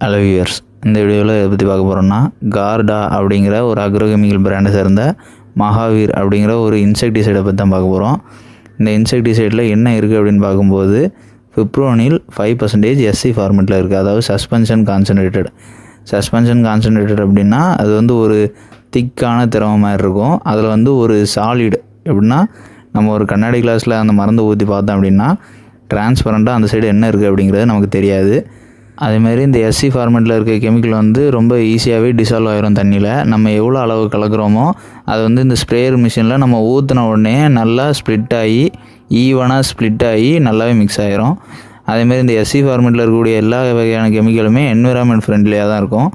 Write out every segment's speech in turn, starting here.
Hello viewers இந்த வீடியோவில் இதை பற்றி பார்க்க போகிறோம்னா கார்டா அப்படிங்கிற ஒரு அக்ரோகெமிக்கல் பிராண்டை சேர்ந்த மகாவீர் அப்படிங்கிற ஒரு இன்செக்டிசைடை பற்றி தான் பார்க்க போகிறோம் இந்த இன்செக்டிசைடில் என்ன இருக்குது அப்படின்னு பார்க்கும்போது ஃபிப்ரோனில் ஃபைவ் பர்சன்டேஜ் எஸ்சி ஃபார்மெட்டில் இருக்குது அதாவது சஸ்பென்ஷன் கான்சன்ட்ரேட்டட் சஸ்பென்ஷன் கான்சன்ட்ரேட்டட் அப்படின்னா அது வந்து ஒரு திக்கான திரவம் மாதிரி இருக்கும். அதில் வந்து ஒரு சாலிடு எப்படின்னா நம்ம ஒரு கண்ணாடி கிளாஸில் அந்த மருந்து ஊற்றி பார்த்தோம் அப்படின்னா டிரான்ஸ்பரண்ட்டாக அந்த சைடு என்ன இருக்குது அப்படிங்கிறது நமக்கு தெரியாது. அதேமாதிரி இந்த எஸ்சி ஃபார்மெட்டில் இருக்க கெமிக்கல் வந்து ரொம்ப ஈஸியாகவே டிசால்வ் ஆயிரும் தண்ணியில். நம்ம எவ்வளோ அளவு கலக்கிறோமோ அது வந்து இந்த ஸ்ப்ரேயர் மிஷினில் நம்ம ஊற்றின உடனே நல்லா ஸ்ப்ளிட் ஆகி ஈவனாக ஸ்ப்ளிட் ஆகி நல்லாவே மிக்ஸ் ஆயிரும். அதேமாதிரி இந்த எஸ்சி ஃபார்மெட்டில் இருக்கக்கூடிய எல்லா வகையான கெமிக்கலுமே என்விரான்மெண்ட் ஃப்ரெண்ட்லியாக தான் இருக்கும்.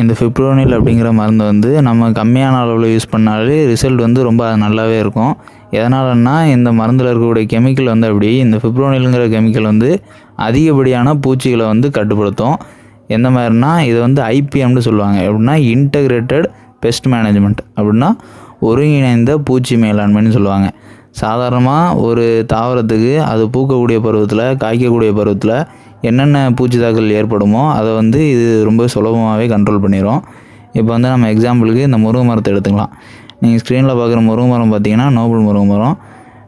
இந்த ஃபிப்ரோனில் அப்படிங்கிற மருந்து வந்து நம்ம கம்மியான அளவில் யூஸ் பண்ணாலே ரிசல்ட் வந்து ரொம்ப நல்லாவே இருக்கும். எதனாலன்னா இந்த மருந்தில் இருக்கக்கூடிய கெமிக்கல் வந்து அப்படி இந்த ஃபிப்ரோனிலுங்கிற கெமிக்கல் வந்து அதிகப்படியான பூச்சிகளை வந்து கட்டுப்படுத்தும். எந்த மாதிரினா இது வந்து ஐபிஎம்னு சொல்லுவாங்க. எப்படின்னா இன்டகிரேட்டட் பெஸ்ட் மேனேஜ்மெண்ட் அப்படின்னா ஒருங்கிணைந்த பூச்சி மேலாண்மைன்னு சொல்லுவாங்க. சாதாரணமாக ஒரு தாவரத்துக்கு அது பூக்கக்கூடிய பருவத்தில் காய்க்கக்கூடிய பருவத்தில் என்னென்ன பூச்சி தாக்கல் ஏற்படுமோ அதை வந்து இது ரொம்ப சுலபமாகவே கண்ட்ரோல் பண்ணிடும் இப்போ வந்து நம்ம எக்ஸாம்பிளுக்கு இந்த முருங்கை மரத்தை எடுத்துக்கலாம். நீங்கள் ஸ்க்ரீனில் பார்க்குற முருங்கை மரம் பார்த்தீங்கன்னா நோபல் முருங்கை மரம்.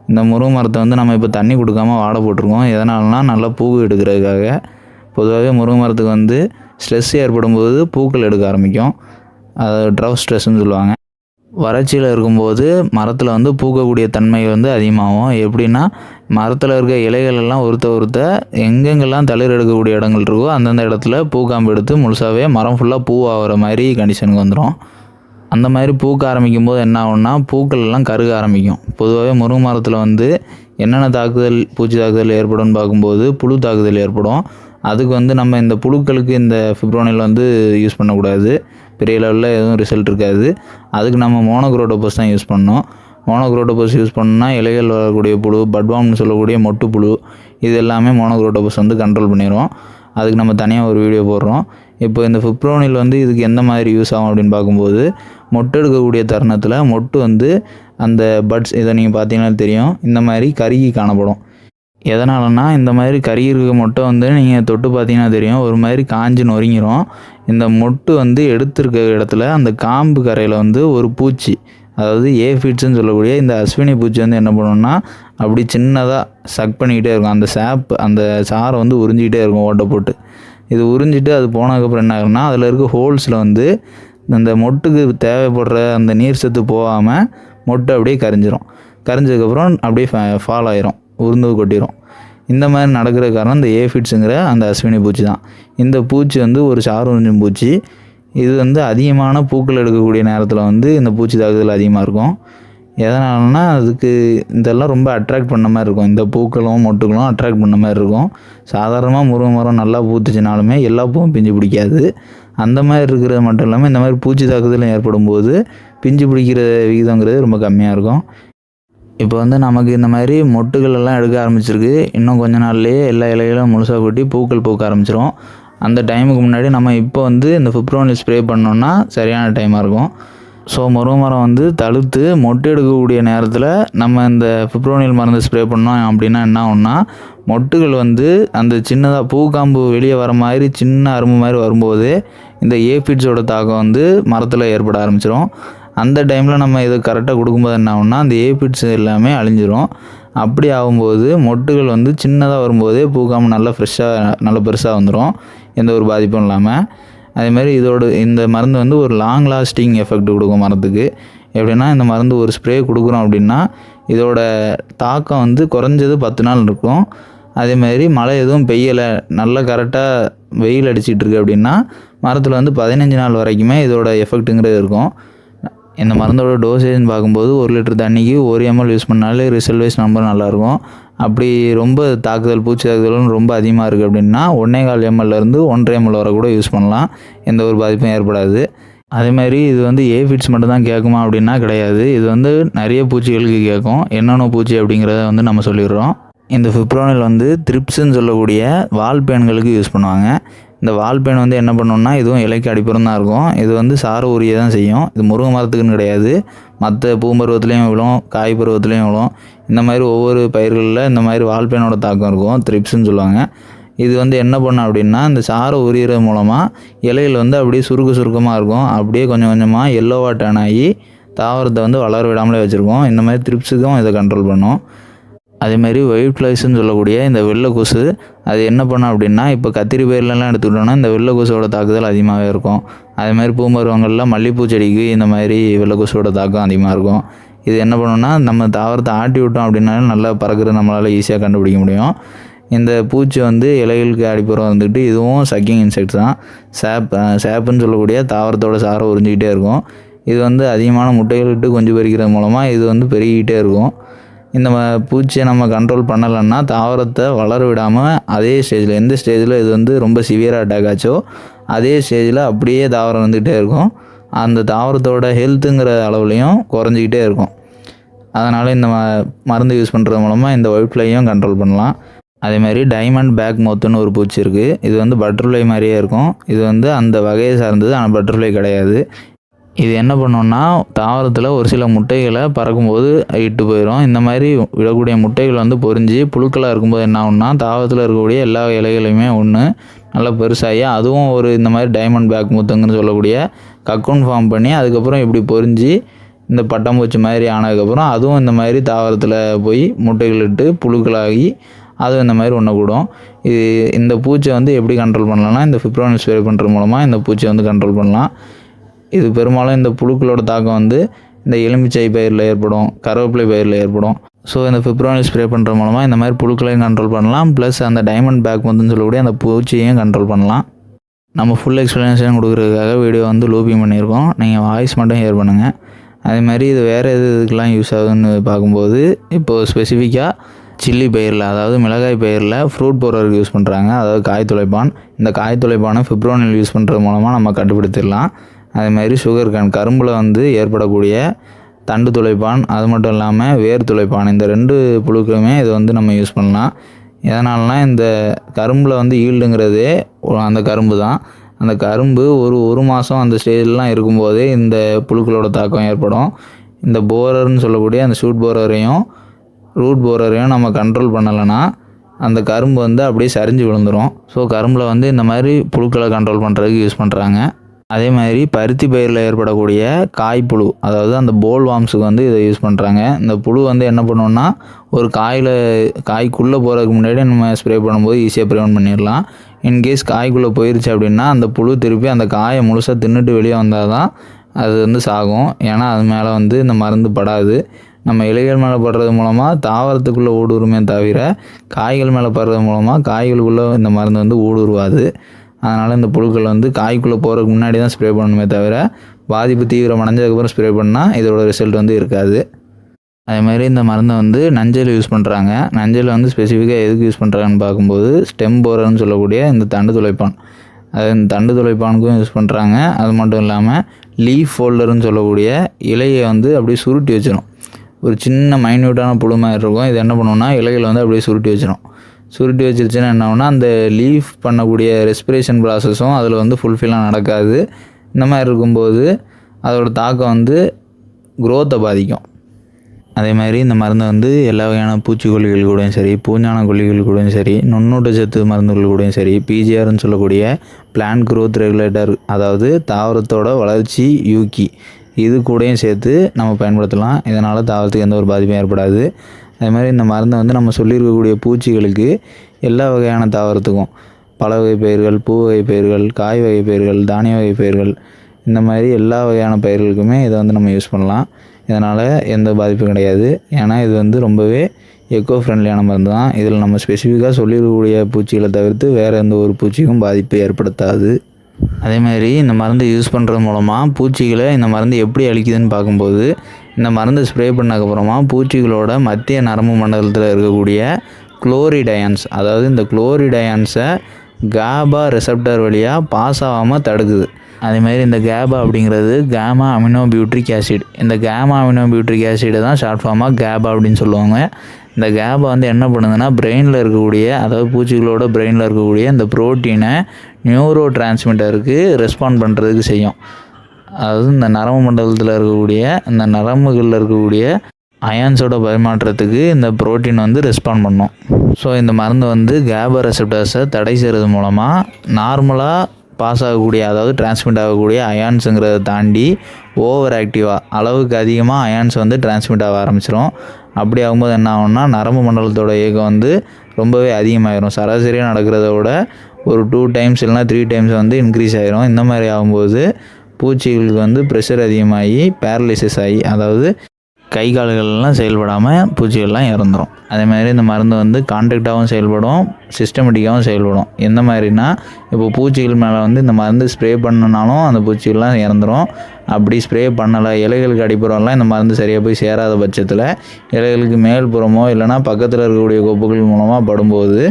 இந்த முருங்கை மரத்தை வந்து நம்ம இப்போ தண்ணி கொடுக்காம வாட போட்டிருக்கோம். எதனாலனா நல்லா பூ எடுக்கிறதுக்காக. பொதுவாகவே முருங்கை மரத்துக்கு வந்து ஸ்ட்ரெஸ் ஏற்படும் போது பூக்கள் எடுக்க ஆரம்பிக்கும். அது ட்ரவ் ஸ்ட்ரெஸ்ன்னு சொல்லுவாங்க. வறட்சியில் இருக்கும்போது மரத்தில் வந்து பூக்கக்கூடிய தன்மை வந்து அதிகமாகும். எப்படின்னா மரத்தில் இருக்க இலைகள் எல்லாம் ஒருத்த ஒருத்த எங்கெங்கெல்லாம் தளிர் எடுக்கக்கூடிய இடங்கள் இருக்கோ அந்தந்த இடத்துல பூக்காம்பு எடுத்து முழுசாகவே மரம் ஃபுல்லாக பூ ஆகிற மாதிரி கண்டிஷனுக்கு வந்துடும் அந்த மாதிரி பூக்க ஆரம்பிக்கும் போது என்ன ஆகும்னா பூக்கள் எல்லாம் கருக ஆரம்பிக்கும். பொதுவாகவே முருங்கை மரத்தில் வந்து என்னென்ன தாக்குதல் பூச்சி தாக்குதல் ஏற்படும்னு பார்க்கும்போது புழு தாக்குதல் ஏற்படும். அதுக்கு வந்து நம்ம இந்த புழுக்களுக்கு இந்த ஃபிப்ரோனில் வந்து யூஸ் பண்ணக்கூடாது. பெரிய லெவலில் எதுவும் ரிசல்ட் இருக்காது. அதுக்கு நம்ம மோனோக்ரோடோபஸ் தான் யூஸ் பண்ணோம் மோனோக்ரோடோபஸ் யூஸ் பண்ணால் இலைகள் வரக்கூடிய புழு பட்வாம்னு சொல்லக்கூடிய மொட்டு புழு இது எல்லாமே மோனோக்ரோடோபஸ் வந்து கண்ட்ரோல் பண்ணிடுவோம் அதுக்கு நம்ம தனியாக ஒரு வீடியோ போடுறோம். இப்போ இந்த ஃபிப்ரோனில் வந்து இதுக்கு எந்த மாதிரி யூஸ் ஆகும் அப்படின்னு பார்க்கும்போது மொட்டு எடுக்கக்கூடிய தருணத்தில் மொட்டு வந்து அந்த பட்ஸ் இதை நீங்கள் பார்த்தீங்கன்னா தெரியும் இந்த மாதிரி கருகி காணப்படும். எதனாலனா இந்த மாதிரி கருகி இருக்க மொட்டை வந்து நீங்கள் தொட்டு பார்த்தீங்கன்னா தெரியும் ஒரு மாதிரி காஞ்சு நொறுங்கிரும். இந்த மொட்டு வந்து எடுத்திருக்க இடத்துல அந்த காம்பு கரையில் வந்து ஒரு பூச்சி அதாவது ஏஃபிட்ஸ்னு சொல்லக்கூடிய இந்த அஸ்வினி பூச்சி வந்து என்ன பண்ணுன்னா அப்படி சின்னதாக சக் பண்ணிக்கிட்டே இருக்கும். அந்த சாப் அந்த சாரை வந்து உறிஞ்சிக்கிட்டே இருக்கும் ஓட்டை போட்டு. இது உறிஞ்சிட்டு அது போனதுக்கப்புறம் என்ன ஆகும்னா அதில் இருக்க ஹோல்ஸில் வந்து அந்த மொட்டுக்கு தேவைப்படுற அந்த நீர் சத்து போகாமல் மொட்டு அப்படியே கரைஞ்சிரும். கரைஞ்சதுக்கப்புறம் அப்படியே ஃபால் ஆயிரும். உருந்து கொட்டிடும் இந்த மாதிரி நடக்கிற காரணம் இந்த ஏஃபிட்ஸுங்கிற அந்த அஸ்வினி பூச்சி தான். இந்த பூச்சி வந்து ஒரு சாறு உறிஞ்சும் பூச்சி. இது வந்து அதிகமான பூக்கள் எடுக்கக்கூடிய நேரத்தில் வந்து இந்த பூச்சி தாக்குதல் அதிகமாக இருக்கும். எதனாலனா அதுக்கு இதெல்லாம் ரொம்ப அட்ராக்ட் பண்ண மாதிரி இருக்கும். இந்த பூக்களும் மொட்டுகளும் அட்ராக்ட் பண்ண மாதிரி இருக்கும். சாதாரணமாக முருங்கை மரம் நல்லா பூத்துச்சுனாலுமே எல்லா பூவும் பிஞ்சு பிடிக்காது. அந்த மாதிரி இருக்கிறது மட்டும் இல்லாமல் இந்த மாதிரி பூச்சி தாக்குதலும் ஏற்படும் போது பிஞ்சு பிடிக்கிற விகிதங்கிறது ரொம்ப கம்மியாக இருக்கும். இப்போ வந்து நமக்கு இந்த மாதிரி மொட்டுகள் எல்லாம் எடுக்க ஆரம்பிச்சிருக்கு. இன்னும் கொஞ்ச நாள்லேயே எல்லா இலைகளும் முழுசாக கொட்டி பூக்கள் பூக்க ஆரம்பிச்சிரும். அந்த டைமுக்கு முன்னாடி நம்ம இப்போ வந்து இந்த ஃபிப்ரோனில் ஸ்ப்ரே பண்ணோன்னா சரியான டைமாக இருக்கும். ஸோ முருங்கை மரம் வந்து தழுத்து மொட்டு எடுக்கக்கூடிய நேரத்தில் நம்ம இந்த பிப்ரோனியல் மருந்து ஸ்ப்ரே பண்ணோம் அப்படின்னா என்ன ஆகும்னா மொட்டுகள் வந்து அந்த சின்னதாக பூக்காம்பு வெளியே வர மாதிரி சின்ன அரும்பு மாதிரி வரும்போது இந்த ஏபிட்ஸோட தாக்கம் வந்து மரத்தில் ஏற்பட ஆரம்பிச்சிடும் அந்த டைமில் நம்ம இது கரெக்டாக கொடுக்கும்போது என்ன ஆகும்னா அந்த ஏபிட்ஸ் எல்லாமே அழிஞ்சிரும். அப்படி ஆகும்போது மொட்டுகள் வந்து சின்னதாக வரும்போதே பூக்காம்பு நல்லா ஃப்ரெஷ்ஷாக நல்லா பெருசாக வந்துடும் எந்த ஒரு பாதிப்பும் இல்லாமல் அதேமாதிரி இதோட இந்த மருந்து வந்து ஒரு லாங் லாஸ்டிங் எஃபெக்ட் கொடுக்கும் மரத்துக்கு. எப்படின்னா இந்த மருந்து ஒரு ஸ்ப்ரே கொடுக்குறோம் அப்படின்னா இதோட தாக்கம் வந்து குறைஞ்சது பத்து நாள் இருக்கும். அதேமாதிரி மழை எதுவும் பெய்யலை நல்லா கரெக்டாக வெயில் அடிச்சிட்ருக்கு அப்படின்னா மரத்தில் வந்து பதினஞ்சு நாள் வரைக்குமே இதோட எஃபெக்ட்டுங்கிறது இருக்கும். இந்த மருந்தோட டோசேஜ்னு பார்க்கும்போது ஒரு லிட்டர் தண்ணிக்கு ஒரு எம்எல் யூஸ் பண்ணாலே ரிசல்ட் வைஸ் நம்பர் நல்லாயிருக்கும். அப்படி ரொம்ப தாக்குதல் பூச்சி தாக்குதலும் ரொம்ப அதிகமாக இருக்குது அப்படின்னா ஒன்றே கால் எம்எல்லேருந்து ஒன்றரை எம்எல் வரை கூட யூஸ் பண்ணலாம். எந்த ஒரு பாதிப்பும் ஏற்படாது. அதேமாதிரி இது வந்து ஏஃபிட்ஸ் மட்டும் தான் கேட்குமா அப்படின்னா கிடையாது. இது வந்து நிறைய பூச்சிகளுக்கு கேட்கும். என்னென்ன பூச்சி அப்படிங்கிறத வந்து நம்ம சொல்லிடுறோம். இந்த ஃபிப்ரோனில் வந்து த்ரிப்ஸ்ன்னு சொல்லக்கூடிய வால் பேன்களுக்கு யூஸ் பண்ணுவாங்க. இந்த வால் பேன் வந்து என்ன பண்ணோம்னா இதுவும் இலைக்கு அடிப்புறம் தான் இருக்கும். இது வந்து சாறு உரிய தான் செய்யும். இது முருங்கை மரத்துக்குன்னு கிடையாது. மற்ற பூம்பருவத்துலேயும் விழும் காய் பருவத்துலேயும் விழும். இந்த மாதிரி ஒவ்வொரு பயிர்களில் இந்த மாதிரி வால் பேனோட தாக்கம் இருக்கும். த்ரிப்ஸ்ன்னு சொல்லுவாங்க. இது வந்து என்ன பண்ணும் அப்படின்னா இந்த சாரை உரியறது மூலமாக இலையில் வந்து அப்படியே சுருக்க சுருக்கமாக இருக்கும். அப்படியே கொஞ்சம் கொஞ்சமாக எல்லோவா டர்ன் ஆகி தாவரத்தை வந்து வளர விடாமலே வச்சுருக்கோம். இந்த மாதிரி த்ரிப்ஸுக்கும் இதை கண்ட்ரோல் பண்ணும். அதேமாதிரி ஒயிட் ஃப்ளைஸ்ன்னு சொல்லக்கூடிய இந்த வெள்ளை கொசு அது என்ன பண்ணும் அப்படின்னா இப்போ கத்திரி பயிர்லலாம் எடுத்துக்கிட்டோம்னா இந்த வெள்ளை கொசுவோட தாக்குதல் அதிகமாகவே இருக்கும். அதேமாதிரி பூமருவங்களில் மல்லிகைப்பூ செடிக்கு இந்த மாதிரி வெள்ளை கொசுவோட தாக்கம் அதிகமாக இருக்கும். இது என்ன பண்ணணும்னா நம்ம தாவரத்தை ஆட்டி விட்டோம் அப்படின்னாலும் நல்லா பறக்கிறது நம்மளால் ஈஸியாக கண்டுபிடிக்க முடியும். இந்த பூச்சி வந்து இலைகளுக்கு அடிப்புறம் வந்துட்டு இதுவும் சக்கிங் இன்செக்ட்ஸ் தான். சேப் சேப்புன்னு சொல்லக்கூடிய தாவரத்தோட சாரை உறிஞ்சிக்கிட்டே இருக்கும். இது வந்து அதிகமான முட்டைகள் இட்டு குஞ்சு பறிக்கிறது மூலமாக இது வந்து பெருகிக்கிட்டே இருக்கும். இந்த ம- பூச்சியை நம்ம கண்ட்ரோல் பண்ணலைன்னா தாவரத்தை வளர விடாமல் அதே ஸ்டேஜில் எந்த ஸ்டேஜில் இது வந்து ரொம்ப சிவியராக அட்டாக் ஆச்சோ அதே ஸ்டேஜில் அப்படியே தாவரம் வந்துக்கிட்டே இருக்கும். அந்த தாவரத்தோட ஹெல்த்துங்கிற அளவுலையும் குறைஞ்சிக்கிட்டே இருக்கும். அதனால் இந்த ம- மருந்து யூஸ் பண்ணுறது மூலமாக இந்த ஒயிட் ஃப்ளையும் கண்ட்ரோல் பண்ணலாம். அதே மாதிரி டைமண்ட் பேக் மொத்தம்னு ஒரு பூச்சி இருக்குது இது வந்து பட்டர்ஃப்ளை மாதிரியே இருக்கும். இது வந்து அந்த வகையை சார்ந்தது ஆனால் பட்டர்ஃப்ளை கிடையாது. இது என்ன பண்ணுன்னா தாவரத்தில் ஒரு சில முட்டைகளை பறக்கும்போது இட்டு போயிடும் இந்த மாதிரி விடக்கூடிய முட்டைகள் வந்து பொரிஞ்சு புழுக்களாக இருக்கும்போது என்ன ஆகும்னா தாவரத்தில் இருக்கக்கூடிய எல்லா இலைகளையுமே ஒன்று நல்லா பெருசாகி அதுவும் ஒரு இந்த மாதிரி டைமண்ட் பேக் முத்துங்கன்னு சொல்லக்கூடிய கக்கூன் ஃபார்ம் பண்ணி அதுக்கப்புறம் இப்படி பொரிஞ்சு இந்த பட்டாம்பூச்சி மாதிரி ஆனதுக்கப்புறம் அதுவும் இந்த மாதிரி தாவரத்தில் போய் முட்டைகள் இட்டு புழுக்களாகி அதுவும் இந்த மாதிரி ஒன்று கூடும். இது இந்த பூச்சியை வந்து எப்படி கண்ட்ரோல் பண்ணலாம்னா இந்த ஃபிப்ரோனில் ஸ்ப்ரே பண்ணுற மூலமாக இந்த பூச்சியை வந்து கண்ட்ரோல் பண்ணலாம். இது பெரும்பாலும் இந்த புழுக்களோட தாக்கம் வந்து இந்த எலுமிச்சை பயிரில் ஏற்படும் கருவேப்பிலை பயிரில் ஏற்படும். ஸோ இந்த ஃபிப்ரோனில் ஸ்ப்ரே பண்ணுற மூலமாக இந்த மாதிரி புழுக்களையும் கண்ட்ரோல் பண்ணலாம். ப்ளஸ் அந்த டைமண்ட் பேக் வந்துன்னு சொல்லக்கூடிய அந்த பூச்சியையும் கண்ட்ரோல் பண்ணலாம். நம்ம ஃபுல் எக்ஸ்ப்ளனேஷன் கொடுக்குறதுக்காக வீடியோ வந்து லூப்பிங் பண்ணியிருக்கோம். நீங்கள் வாய்ஸ் மட்டும் ஹேர் பண்ணுங்கள் அதே மாதிரி இது வேறு எது இதுக்கெலாம் யூஸ் ஆகுதுன்னு பார்க்கும்போது இப்போது ஸ்பெசிஃபிக்காக சில்லி பயிரில் அதாவது மிளகாய் பயிரில் ஃப்ரூட் பவுடருக்கு யூஸ் பண்ணுறாங்க அதாவது காய் துளைப்பான். இந்த காய் துளைப்பானை ஃபிப்ரோனில் யூஸ் பண்ணுறது மூலமாக நம்ம கட்டுப்படுத்திடலாம் அதே மாதிரி சுகர் கேன் கரும்பில் வந்து ஏற்படக்கூடிய தண்டு துளைப்பான் அது மட்டும் இல்லாமல் வேர் துளைப்பான் இந்த ரெண்டு புழுக்களுமே இதை வந்து நம்ம யூஸ் பண்ணலாம். எதனால்னா இந்த கரும்பில் வந்து ஈல்டுங்கிறதே அந்த கரும்பு தான். அந்த கரும்பு ஒரு ஒரு மாதம் அந்த ஸ்டேஜ்லாம் இருக்கும்போதே இந்த புழுக்களோட தாக்கம் ஏற்படும். இந்த போரர்னு சொல்லக்கூடிய அந்த ஷூட் போரரையும் ரூட் போரரையும் நம்ம கண்ட்ரோல் பண்ணலைன்னா அந்த கரும்பு வந்து அப்படியே சரிஞ்சு விழுந்துடும் ஸோ கரும்பில் வந்து இந்த மாதிரி புழுக்களை கண்ட்ரோல் பண்ணுறதுக்கு யூஸ் பண்ணுறாங்க அதே மாதிரி பருத்தி பயிரில் ஏற்படக்கூடிய காய்ப்புழு அதாவது அந்த போல் வாம்ஸுக்கு வந்து இதை யூஸ் பண்ணுறாங்க இந்த புழு வந்து என்ன பண்ணுவோம்னா ஒரு காயில் காய்க்குள்ளே போகிறதுக்கு முன்னாடி நம்ம ஸ்ப்ரே பண்ணும்போது ஈஸியாக ப்ரிவென்ட் பண்ணிடலாம். இன்கேஸ் காய்க்குள்ளே போயிருச்சு அப்படின்னா அந்த புழு திருப்பி அந்த காயை முழுசாக தின்னுட்டு வெளியே வந்தால் தான் அது வந்து சாகும். ஏன்னா அது மேலே வந்து இந்த மருந்து படாது. நம்ம இலைகள் மேலே படுறது மூலமாக தாவரத்துக்குள்ளே ஊடுருமே தவிர காய்கள் மேலே படுறது மூலமாக காய்களுக்குள்ளே இந்த மருந்து வந்து ஊடுருவாது. அதனால் இந்த புழுக்கள் வந்து காய்க்குள்ளே போகிறதுக்கு முன்னாடி தான் ஸ்ப்ரே பண்ணணுமே தவிர பாதிப்பு தீவிரம் அடைஞ்சதுக்கப்புறம் ஸ்ப்ரே பண்ணால் இதோட ரிசல்ட் வந்து இருக்காது. அதே மாதிரி இந்த மருந்தை வந்து நஞ்சல் யூஸ் பண்ணுறாங்க நஞ்சல் வந்து ஸ்பெசிஃபிக்காக எதுக்கு யூஸ் பண்ணுறாங்கன்னு பார்க்கும்போது ஸ்டெம் போரர்னு சொல்லக்கூடிய இந்த தண்டு துளைப்பான். அது இந்த தண்டு துளைப்பானுக்கும் யூஸ் பண்ணுறாங்க அது மட்டும் இல்லாமல் லீஃப் ஃபோல்டர்னு சொல்லக்கூடிய இலையை வந்து அப்படியே சுருட்டி வச்சிடும் ஒரு சின்ன மைன்யூட்டான புழு மாதிரி இருக்கும். இது என்ன பண்ணுவோம்னா இலைகளை வந்து அப்படியே சுருட்டி வச்சிடும் சுருட்டி வச்சிருச்சுன்னா என்ன ஆகும்னா அந்த லீஃப் பண்ணக்கூடிய ரெஸ்பிரேஷன் ப்ராசஸும் அதில் வந்து ஃபுல்ஃபில்லாக நடக்காது. இந்த மாதிரி இருக்கும்போது அதோட தாக்கம் வந்து குரோத்தை பாதிக்கும். அதே மாதிரி இந்த மருந்தை வந்து எல்லா வகையான பூச்சிக்கொல்லிகள் கூடயும் சரி பூஞ்சான கொல்லிகள் கூடயும் சரி நுண்ணூட்ட சத்து மருந்துகள் கூடயும் சரி பிஜிஆர்னு சொல்லக்கூடிய பிளான்ட் க்ரோத் ரெகுலேட்டர் அதாவது தாவரத்தோட வளர்ச்சி யூக்கி இது கூடயும் சேர்த்து நம்ம பயன்படுத்தலாம். இதனால் தாவரத்துக்கு எந்த ஒரு பாதிப்பும் ஏற்படாது. அது மாதிரி இந்த மருந்தை வந்து நம்ம சொல்லியிருக்கக்கூடிய பூச்சிகளுக்கு எல்லா வகையான தாவரத்துக்கும் பல வகை பயிர்கள் பூ வகை பயிர்கள் காய் வகை பயிர்கள் தானிய வகை பயிர்கள் இந்த மாதிரி எல்லா வகையான பயிர்களுக்குமே இதை வந்து நம்ம யூஸ் பண்ணலாம். இதனால் எந்த பாதிப்பும் கிடையாது. ஏன்னா இது வந்து ரொம்பவே எக்கோ ஃப்ரெண்ட்லியான மருந்து தான். இதில் நம்ம ஸ்பெசிஃபிக்காக சொல்லியிருக்கக்கூடிய பூச்சிகளை தவிர்த்து வேறு எந்த ஒரு பூச்சிக்கும் பாதிப்பை ஏற்படுத்தாது. அதே மாதிரி இந்த மருந்து யூஸ் பண்ணுறது மூலமாக பூச்சிகளை இந்த மருந்து எப்படி அழிக்குதுன்னு பார்க்கும்போது இந்த மருந்து ஸ்ப்ரே பண்ணக்கப்புறமா பூச்சிகளோட மத்திய நரம்பு மண்டலத்தில் இருக்கக்கூடிய குளோரிடயன்ஸ் அதாவது இந்த குளோரிடயன்ஸை காபா ரிசப்டர் வழியாக பாஸ் ஆகாமல் தடுக்குது. அதேமாதிரி இந்த கேபா அப்படிங்கிறது கேமா அமினோ பியூட்ரிக் ஆசிட் இந்த கேமா அமினோ பியூட்ரிக் ஆசிடை தான் ஷார்ட் ஃபார்மாக கேபா அப்படின்னு சொல்லுவாங்க. இந்த கேபா வந்து என்ன பண்ணுதுன்னா பிரெயினில் இருக்கக்கூடிய அதாவது பூச்சிகளோட பிரெயினில் இருக்கக்கூடிய இந்த ப்ரோட்டீனை நியூரோ டிரான்ஸ்மிட்டருக்கு ரெஸ்பாண்ட் பண்ணுறதுக்கு செய்யும். அதாவது இந்த நரம்பு மண்டலத்தில் இருக்கக்கூடிய இந்த நரம்புகளில் இருக்கக்கூடிய அயான்ஸோட பரிமாற்றத்துக்கு இந்த புரோட்டீன் வந்து ரெஸ்பாண்ட் பண்ணும். ஸோ இந்த மருந்து வந்து கேபா ரெசப்டர்ஸை தடை செய்கிறது மூலமாக நார்மலாக பாஸ் ஆகக்கூடிய அதாவது டிரான்ஸ்மிட் ஆகக்கூடிய அயான்ஸுங்கிறத தாண்டி ஓவர் ஆக்டிவாக அளவுக்கு அதிகமாக அயான்ஸ் வந்து டிரான்ஸ்மிட் ஆக ஆரம்பிச்சிடும் அப்படி ஆகும்போது என்ன ஆகும்னா நரம்பு மண்டலத்தோட இயக்கம் வந்து ரொம்பவே அதிகமாகிடும் சராசரியாக நடக்கிறத விட ஒரு டூ டைம்ஸ் இல்லைனா த்ரீ டைம்ஸ் வந்து இன்க்ரீஸ் ஆகிரும் இந்த மாதிரி ஆகும்போது பூச்சிகளுக்கு வந்து ப்ரெஷர் அதிகமாகி பேரலிசிஸ் ஆகி அதாவது கை கால்கள்லாம் செயல்படாமல் பூச்சிகள்லாம் இறந்துடும் அதே மாதிரி இந்த மருந்து வந்து கான்ட்ராக்டாகவும் செயல்படும் சிஸ்டமேட்டிக்காகவும் செயல்படும். எந்த மாதிரினா இப்போ பூச்சிகள் மேலே வந்து இந்த மருந்து ஸ்ப்ரே பண்ணனாலும் அந்த பூச்சிகள்லாம் இறந்துடும் அப்படி ஸ்ப்ரே பண்ணலை இலைகளுக்கு அடிப்புறம்லாம் இந்த மருந்து சரியாக போய் சேராத பட்சத்தில் இலைகளுக்கு மேல் புறமோ இல்லைனா பக்கத்தில் இருக்கக்கூடிய கொப்புகள் மூலமாக படும்போது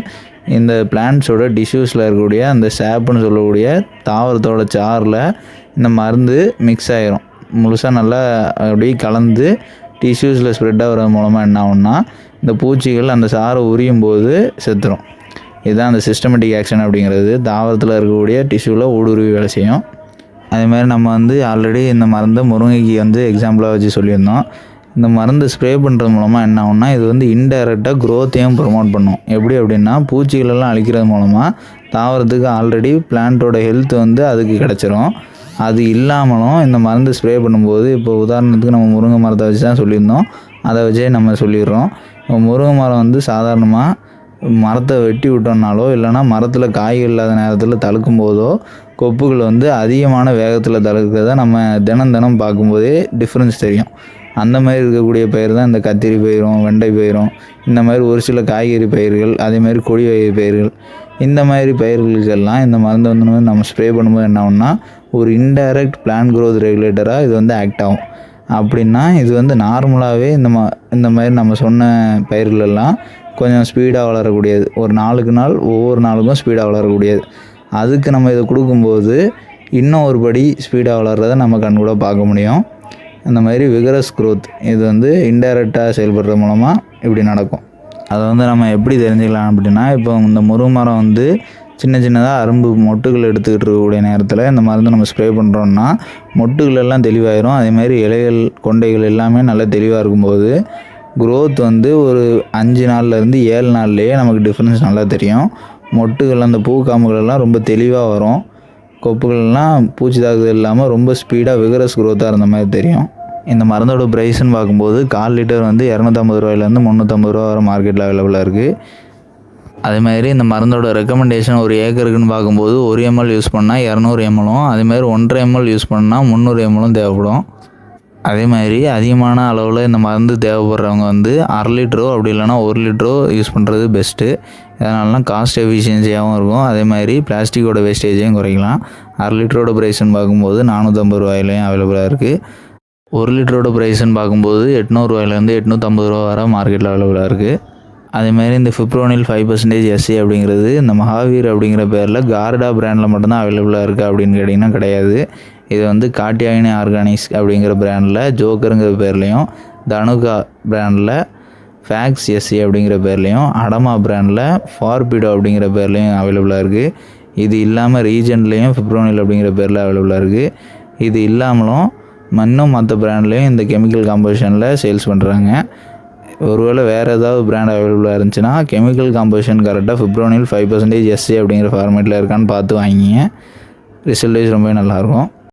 இந்த பிளான்ட்ஸோட டிஷ்யூஸில் இருக்கக்கூடிய அந்த சேப்புன்னு சொல்லக்கூடிய தாவரத்தோட சாரில் இந்த மருந்து மிக்ஸ் ஆகிரும் முழுசாக நல்லா அப்படியே கலந்து டிஷ்யூஸில் ஸ்ப்ரெட் ஆகிறது மூலமாக என்ன ஆகும்னா இந்த பூச்சிகள் அந்த சாரை உரியும் போது செத்துரும். இதுதான் அந்த சிஸ்டமேட்டிக் ஆக்ஷன் அப்படிங்கிறது. தாவரத்தில் இருக்கக்கூடிய டிஷ்யூவில் ஊடுருவி வேலை செய்யும். அதேமாதிரி நம்ம வந்து ஆல்ரெடி இந்த மருந்தை முருங்கைக்கு வந்து எக்ஸாம்பிளாக வச்சு சொல்லியிருந்தோம். இந்த மருந்து ஸ்ப்ரே பண்ணுறது மூலமாக என்ன ஆகும்னா இது வந்து இன்டைரக்டாக க்ரோத்தையும் ப்ரொமோட் பண்ணும். எப்படி அப்படின்னா பூச்சிகளெல்லாம் அழிக்கிறது மூலமாக தாவரத்துக்கு ஆல்ரெடி பிளான்ட்டோட ஹெல்த் வந்து அதுக்கு கிடச்சிரும். அது இல்லாமலும் இந்த மருந்து ஸ்ப்ரே பண்ணும்போது இப்போ உதாரணத்துக்கு நம்ம முருங்கை மரத்தை வச்சு தான் சொல்லியிருந்தோம். அதை வச்சே நம்ம சொல்லிடுறோம். இப்போ முருங்கை மரம் வந்து சாதாரணமாக மரத்தை வெட்டி விட்டோம்னாலோ இல்லைனா மரத்தில் காய்கள் இல்லாத நேரத்தில் தழுக்கும் போதோ கொப்புகள் வந்து அதிகமான வேகத்தில் தழுக்கிறத நம்ம தினம் தினம் பார்க்கும்போதே டிஃப்ரென்ஸ் தெரியும். அந்த மாதிரி இருக்கக்கூடிய பயிர் தான் இந்த கத்திரி பயிரும் வெண்டை பயிரும் இந்த மாதிரி ஒரு சில காய்கறி பயிர்கள் அதே மாதிரி கொடி வகை பயிர்கள். இந்த மாதிரி பயிர்களுக்கெல்லாம் இந்த மருந்து வந்து நம்ம ஸ்ப்ரே பண்ணும்போது என்ன ஆகும்னா ஒரு இன்டைரக்ட் பிளான் க்ரோத் ரெகுலேட்டராக இது வந்து ஆக்ட் ஆகும். அப்படின்னா இது வந்து நார்மலாகவே இந்த மா இந்த மாதிரி நம்ம சொன்ன பயிர்களெல்லாம் கொஞ்சம் ஸ்பீடாக வளரக்கூடியது. ஒரு நாளுக்கு நாள் ஒவ்வொரு நாளுக்கும் ஸ்பீடாக வளரக்கூடியது. அதுக்கு நம்ம இதை கொடுக்கும்போது இன்னும் ஒரு படி ஸ்பீடாக வளர்கிறத நம்ம கண் கூட பார்க்க முடியும். அந்த மாதிரி விகரஸ் க்ரோத் இது வந்து இன்டைரக்டாக செயல்படுறது மூலமாக இப்படி நடக்கும். அதை வந்து நம்ம எப்படி தெரிஞ்சுக்கலாம் அப்படின்னா இப்போ இந்த முருங்கை மரம் வந்து சின்ன சின்னதாக அரும்பு மொட்டுகள் எடுத்துக்கிட்டு இருக்கக்கூடிய நேரத்தில் இந்த மருந்து நம்ம ஸ்ப்ரே பண்ணுறோம்னா மொட்டுகள் எல்லாம் தெளிவாயிரும். அதே மாதிரி இலைகள் கொண்டைகள் எல்லாமே நல்லா தெளிவாக இருக்கும்போது க்ரோத் வந்து ஒரு அஞ்சு நாள்லேருந்து ஏழு நாள்லேயே நமக்கு டிஃப்ரென்ஸ் நல்லா தெரியும். மொட்டுகள் அந்த பூக்காம்புகள் எல்லாம் ரொம்ப தெளிவாக வரும். கொப்புகள்லாம் பூச்சி தாக்குதல் இல்லாமல் ரொம்ப ஸ்பீடாக விகரஸ் க்ரோத்தாக இருந்த மாதிரி தெரியும். இந்த மருந்தோட ப்ரைஸ்ன்னு பார்க்கும்போது கால் லிட்டர் வந்து இரநூத்தம்பது ரூபாயிலேருந்து முந்நூற்றம்பது ரூபா வர மார்க்கெட்டில் அவைலபிளாக இருக்குது அதே மாதிரி இந்த மருந்தோட ரெக்கமெண்டேஷன் ஒரு ஏக்கருக்குன்னு பார்க்கும்போது ஒரு எம்எல் யூஸ் பண்ணால் இரநூறு எம்எலும் அதேமாதிரி ஒன்றரை எம்எல் யூஸ் பண்ணால் முந்நூறு எம்எலும் தேவைப்படும். அதே மாதிரி அதிகமான அளவில் இந்த மருந்து தேவைப்படுறவங்க வந்து அரை லிட்டரோ அப்படி இல்லைன்னா ஒரு லிட்டரோ யூஸ் பண்ணுறது பெஸ்ட்டு இதனாலலாம் காஸ்ட் எஃபிஷியன்சியாகவும் இருக்கும். அதே மாதிரி பிளாஸ்டிக்கோட வேஸ்டேஜையும் குறைக்கலாம். அரை லிட்டரோட ப்ரைஸ்ன்னு பார்க்கும்போது நானூற்றம்பது ரூபாயிலையும் அவைலபிளாக இருக்குது ஒரு லிட்டரோட ப்ரைஸ்ன்னு பார்க்கும்போது எட்நூறுவாயிலேருந்து எட்நூற்றம்பது ரூபா வர மார்க்கெட்டில் அவைலபிளாக இருக்குது அதேமாதிரி இந்த ஃபிப்ரோனில் ஃபைவ் பர்சன்டேஜ் எஸ்சி அப்படிங்கிறது இந்த மகாவீர் அப்படிங்கிற பேரில் கார்டா பிராண்டில் மட்டும்தான் அவைலபிளாக இருக்குது அப்படின்னு கேட்டிங்கன்னா கிடையாது. இது வந்து காட்டியாயினி ஆர்கானிக்ஸ் அப்படிங்கிற பிராண்டில் ஜோக்கருங்கிற பேர்லேயும் தனுகா பிராண்டில் ஃபேக்ஸ் எஸ்சி அப்படிங்கிற பேர்லேயும் அடமா பிராண்டில் ஃபார்பிடோ அப்படிங்கிற பேர்லேயும் அவைலபிளாக இருக்குது இது இல்லாமல் ரீஜன்லேயும் ஃபிப்ரோனில் அப்படிங்கிற பேரில் அவைலபிளாக இருக்குது இது இல்லாமலும் மண்ணும் மற்ற பிராண்ட்லேயும் இந்த கெமிக்கல் காம்போசிஷனில் சேல்ஸ் பண்ணுறாங்க ஒருவேளை வேறு ஏதாவது பிராண்ட் அவைலபிளாக இருந்துச்சுன்னா கெமிக்கல் காம்போசிஷன் கரெக்டாக ஃபிப்ரோனில் ஃபைவ் பர்சன்டேஜ் எஸ்சி அப்படிங்கிற ஃபார்மேட்டில் இருக்கான்னு பார்த்து வாங்கிங்க. ரிசல்டேஜ் ரொம்பவே நல்லாயிருக்கும்.